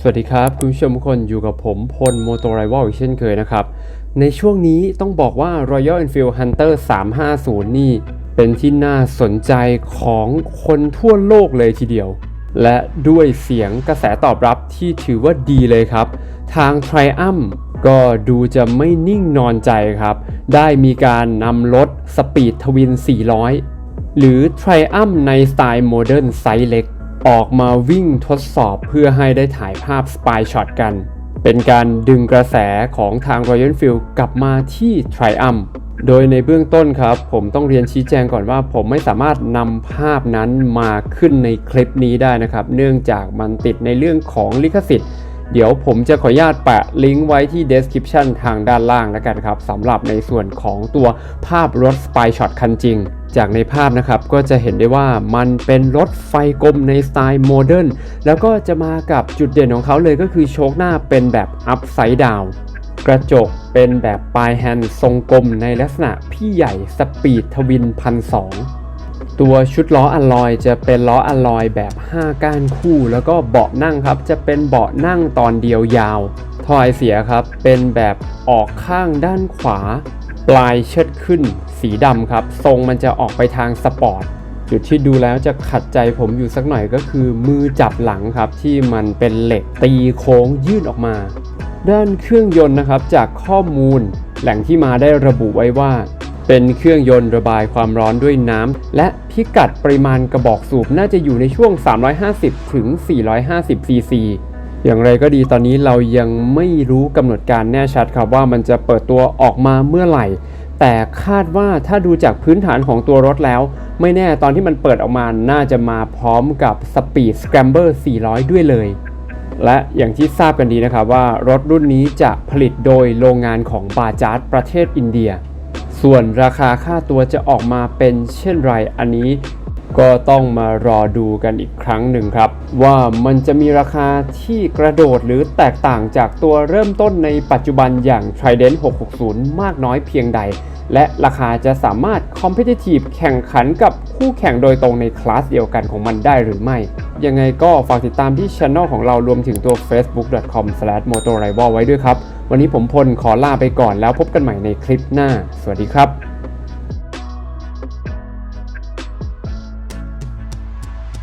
สวัสดีครับคุณผู้ชมทุกคนอยู่กับผมพลโมโตไรว a ลอีกเช่นเคยนะครับ ในช่วงนี้ต้องบอกว่า Royal Enfield Hunter 350 นี่ เป็นที่น่าสนใจของคนทั่วโลกเลยทีเดียว และด้วยเสียงกระแสตอบรับที่ถือว่าดีเลยครับ ทาง Triumph ก็ดูจะไม่นิ่งนอนใจครับ ได้มีการนำรถ Speed Twin 400 หรือ Triumph ในสไตล์โมเดิร์นไซส์เล็ก ออกมาวิ่งทดสอบเพื่อให้ได้ถ่ายภาพ Spy Shot กัน เป็นการดึงกระแสของทาง Royal Field กลับมาที่ Triumph โดยในเบื้องต้นครับ ผมต้องเรียนชี้แจงก่อนว่า ผมไม่สามารถนำภาพนั้นมาขึ้นในคลิปนี้ได้นะครับ เนื่องจากมันติดในเรื่องของลิขสิทธิ์ เดี๋ยวผมจะขออนุญาตแปะลิงก์ไว้ที่ description ทางด้านล่างแล้วกันครับสำหรับในส่วนของตัวภาพรถ Spy Shot คันจริง จากในภาพนะครับก็จะเห็นได้ว่ามันเป็นรถไฟกลมในสไตล์โมเดิร์นแล้วก็จะมากับจุดเด่นของเขาเลยก็คือโชคหน้าเป็นแบบ upside down กระจกเป็นแบบปลายแฮนด์ทรงกลมในลักษณะพี่ใหญ่สปีดทวินพันสองตัวชุดล้ออัลลอยจะเป็นล้ออัลลอยแบบ 5 ก้านคู่ แล้วก็เบาะนั่งครับจะเป็นเบาะนั่งตอนเดียวยาวทอยเสียครับเป็นแบบออกข้างด้านขวา ปลายเชิดขึ้นสีดำครับ ทรงมันจะออกไปทางสปอร์ตจุดที่ดูแล้วจะขัดใจผมอยู่สักหน่อยก็คือมือจับหลังครับ ที่มันเป็นเหล็กตีโค้งยื่นออกมา ด้านเครื่องยนต์นะครับจากข้อมูล แหล่งที่มาได้ระบุไว้ว่า เป็นเครื่องยนต์ระบายความร้อนด้วยน้ำและพิกัดปริมาณกระบอกสูบน่าจะอยู่ในช่วง 350 ถึง 450 ซีซี อย่างไรก็ดีตอนนี้เรายังไม่รู้กำหนดการแน่ชัดครับว่ามันจะเปิดตัวออกมาเมื่อไหร่ แต่คาดว่าถ้าดูจากพื้นฐานของตัวรถแล้ว ไม่แน่ตอนที่มันเปิดออกมาน่าจะมาพร้อมกับ Speed Scrambler 400 ด้วยเลย และอย่างที่ทราบกันดีนะครับว่ารถรุ่นนี้จะผลิตโดยโรงงานของบาจาร์ประเทศอินเดีย ส่วนราคาค่าตัวจะออกมาเป็นเช่นไรอันนี้ ก็ต้องมารอดูกันอีกครั้งหนึ่งครับ ว่ามันจะมีราคาที่กระโดดหรือแตกต่างจากตัวเริ่มต้นในปัจจุบันอย่าง Trident 660 มากน้อยเพียงใด และราคาจะสามารถ competitive แข่งขันกับคู่แข่งโดยตรงในคลาสเดียวกันของมันได้หรือไม่ ยังไงก็ฝากติดตามที่ช anel ของเรารวมถึงตัว facebook.com/motorrival ไว้ด้วยครับ วันนี้ผมพลขอลาไปก่อนแล้วพบกันใหม่ในคลิปหน้า สวัสดีครับ